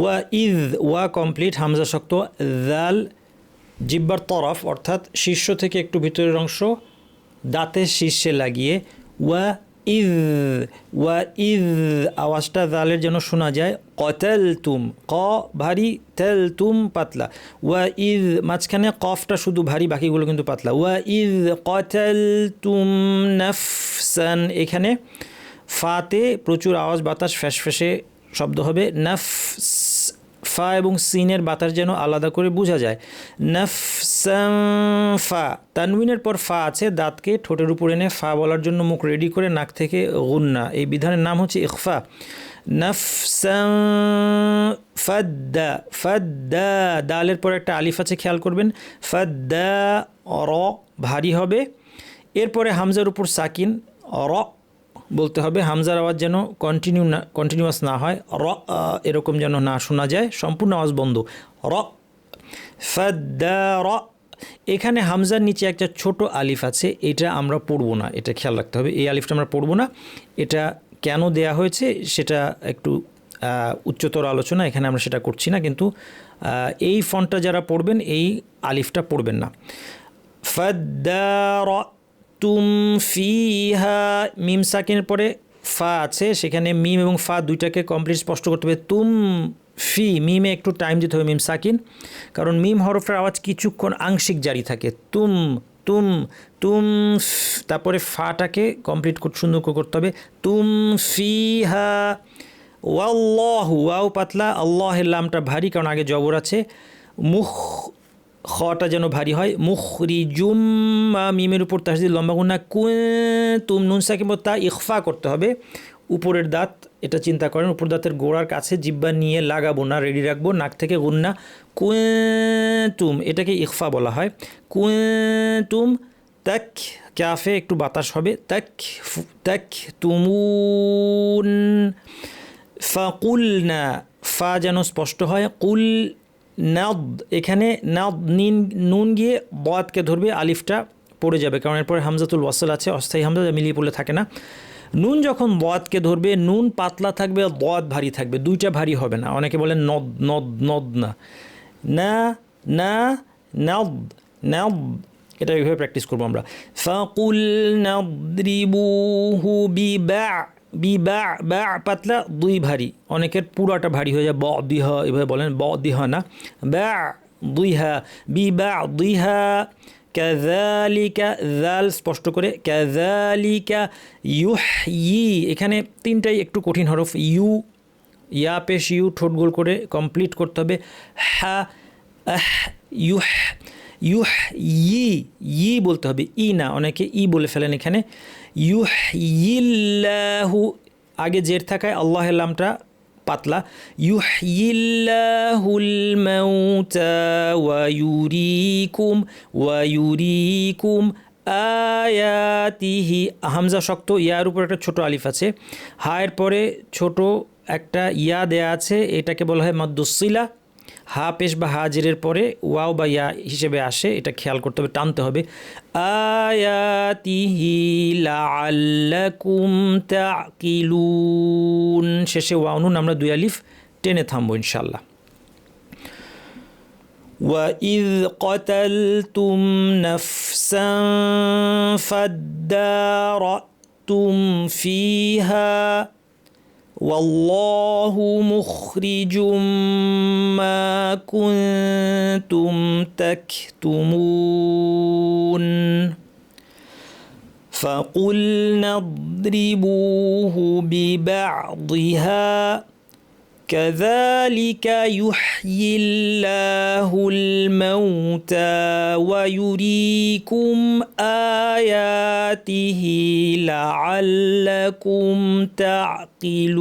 ওয়া ইদ, ওয়া কমপ্লিট, হামজা শক্ত দাল জিব্বার তরফ, অর্থাৎ শীর্ষ থেকে একটু ভিতরের অংশ, দাঁতের শীর্ষে লাগিয়ে, ওয়া ইদ ওয়া ইদ, আওয়াজটা দালের যেন শোনা যায় কতেল তুম ক ভারী তেল তুম পাতলা, ওয়া ইদ, মাঝখানে কফটা শুধু ভারী, বাকিগুলো কিন্তু পাতলা, ওয়া ইদ কতেল তুম নাফসান, এখানে ফাতে প্রচুর আওয়াজ, বাতাস ফ্যাস ফ্যাসে শব্দ হবে নাফ ফা এবং সিনের বাতাস যেন আলাদা করে বোঝা যায়। নাফসাম ফা তানবিনের পর ফা আছে, দাঁতকে ঠোঁটের উপর এনে ফা বলার জন্য মুখ রেডি করে নাক থেকে গুন্না। এই বিধানের নাম হচ্ছে ইকফা নাফসাম ফাদ্দা ফাদ্দা, দালের পর একটা আলিফ আছে, খেয়াল করবেন। ফাদ্দা, র, ভারী হবে। এরপরে হামজার উপর সাকিন, র বলতে হবে, হামজার আওয়াজ যেন কন্টিনিউ না কন্টিনিউয়াস না হয়। র এরকম যেন না শোনা যায়। সম্পূর্ণ আওয়াজ বন্ধ। র র এখানে হামজার নিচে একটা ছোট আলিফ আছে। এটা আমরা পড়ব না। এটা খেয়াল রাখতে হবে। এই আলিফটা আমরা পড়ব না। এটা কেন দেয়া হয়েছে? সেটা একটু উচ্চতর আলোচনা। এখানে আমরা সেটা করছি না। কিন্তু এই ফন্টটা যারা পড়বেন, এই আলিফটা পড়বেন না। ফাদ্দার। তুম ফিহা মিম সাকিনের পরে ফা আছে, সেখানে মিম এবং ফা দুইটাকে কমপ্লিট স্পষ্ট করতে হবে। তুম ফি, মিমে একটু টাইম দিতে হবে মিম সাকিন, কারণ মিম হরফের আওয়াজ কিছুক্ষণ আংশিক জারি থাকে। তুম তুম তুম তারপরে ফাটাকে কমপ্লিট করতে সুন্দর করতে হবে। তুম ফি ফিহা, ওয়াল্লাহু, ওয়াও পাতলা, আল্লাহের লামটা ভারী, কারণ আগে জবর আছে। মুখ খটা যেন ভারী হয়। মুখরি জুম বা মিমের উপর তাহসিদ লম্বা গুন্না কুয়ে তুম নুন তা ইকফা করতে হবে। উপরের দাঁত, এটা চিন্তা করেন, উপর দাঁতের গোড়ার কাছে জিব্বা নিয়ে লাগাবো না, রেডি রাখব, নাক থেকে গুন্না কুয়েতুম এটাকে ইকফা বলা হয়। কুয়ে তুম তাক ক্যাফে, একটু বাতাস হবে তাক ফু- তাক ফা কুল না ফা যেন স্পষ্ট হয়, কুল নাদ এখানে নাদ নিন, নুন গিয়ে বদকে ধরবে, আলিফটা পড়ে যাবে, কারণ এরপরে হামজাতুল ওয়াসল আছে, অস্থায়ী হামজা মিলিয়ে পড়লে থাকে না। নুন যখন বদকে ধরবে, নুন পাতলা থাকবে আর বদ ভারী থাকবে, দুইটা ভারী হবে না, অনেকে বলেন নদ নদ নদ না। না না নদ নদ এটা এইভাবে প্র্যাকটিস করব আমরা। ফাকুল নাদ্রিবুহু বিবা। বিবা বা পাতলা, দুই ভারী। অনেকের পুরাটা ভারী হয়ে যায়, ব দিহ এভাবে বলেন, ব দিহ না। বা দুইহা বিবা দুইহা ক্যাজালিকা জাল স্পষ্ট করে ক্যাজালিকা ইউহ ই এখানে তিনটাই একটু কঠিন হরফ, ইউ, ইয়া পেশ, ইউ, ঠোঁট গোল করে কমপ্লিট করতে হবে, হা, আহ, ইউহ ইউহ ই ই বলতে হবে, ই না, অনেকে ই বলে ফেলেন এখানে। ইউহ ইল্লাহু আগে জের থাকায় আল্লাহ নামটা পাতলা। ইউহিল্লাহুল মাউতা ওয়া ইউরিকুম ওয়া ইউরিকুম আয়াতিহি। হামজা শক্ত, ইয়ার উপর একটা ছোট আলিফ আছে। হায়ের পরে ছোট একটা ইয়া দেয়া আছে, এটাকে বলা হয় মাদ্দুসিলা। হা পেশ বা হাজিরের পরে ওয়াও বা ইয়া হিসেবে আসে এটা খেয়াল করতে হবে টানতে হবে আয়াতিহি লাআল্লাকুম তাকিলুন শেষে ওয়াউনুন আমরা দুই আলিফ টেনে থামবো ইনশাল্লাহ وإذ قتلتم نفسا فادارأتم فيها والله مخرج ما كنتم تكتمون. فقلنا اضربوه ببعضها. كذلك يحيي الله الموتى ويريكم آياته لعلكم تعقلون.